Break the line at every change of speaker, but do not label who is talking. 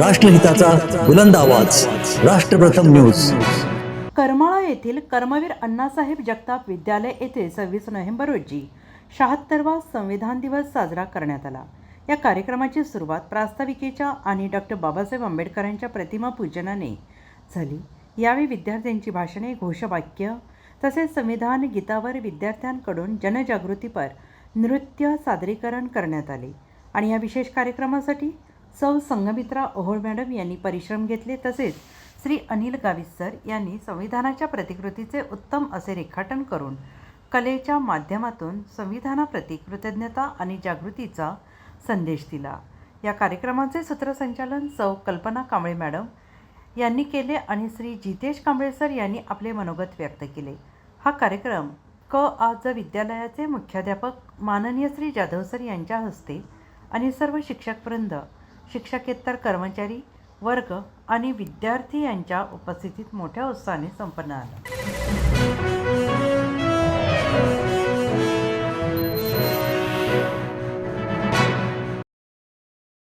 राष्ट्रहिताचा बुलंद आवाज. राष्ट्रप्रथम न्यूज.
करमाळा येथील कर्मवीर अण्णासाहेब जगताप विद्यालय येथे सव्वीस नोव्हेंबर रोजी शहात्तरवा संविधान दिवस साजरा करण्यात आला. या कार्यक्रमाची सुरुवात प्रास्ताविकेच्या आणि डॉक्टर बाबासाहेब आंबेडकरांच्या प्रतिमा पूजनाने झाली. यावेळी विद्यार्थ्यांची भाषणे घोषवाक्य तसेच संविधान गीतावर विद्यार्थ्यांकडून जनजागृतीपर नृत्य सादरीकरण करण्यात आले. आणि या विशेष कार्यक्रमासाठी सौ. संगमित्रा ओहोळ मॅडम यांनी परिश्रम घेतले तसेच श्री अनिल गावित सर यांनी संविधानाच्या प्रतिकृतीचे उत्तम असे रेखाटन करून कलेच्या माध्यमातून संविधानाप्रती कृतज्ञता आणि जागृतीचा संदेश दिला. या कार्यक्रमाचे सूत्रसंचालन सौ. कल्पना कांबळे मॅडम यांनी केले आणि श्री जितेश कांबळे सर यांनी आपले मनोगत व्यक्त केले. हा कार्यक्रम क. आज विद्यालयाचे मुख्याध्यापक माननीय श्री जाधव सर यांच्या हस्ते आणि सर्व शिक्षकवृंद शिक्षकेतर कर्मचारी वर्ग आणि विद्यार्थी यांच्या उपस्थितीत मोठ्या उत्साहाने संपन्न आला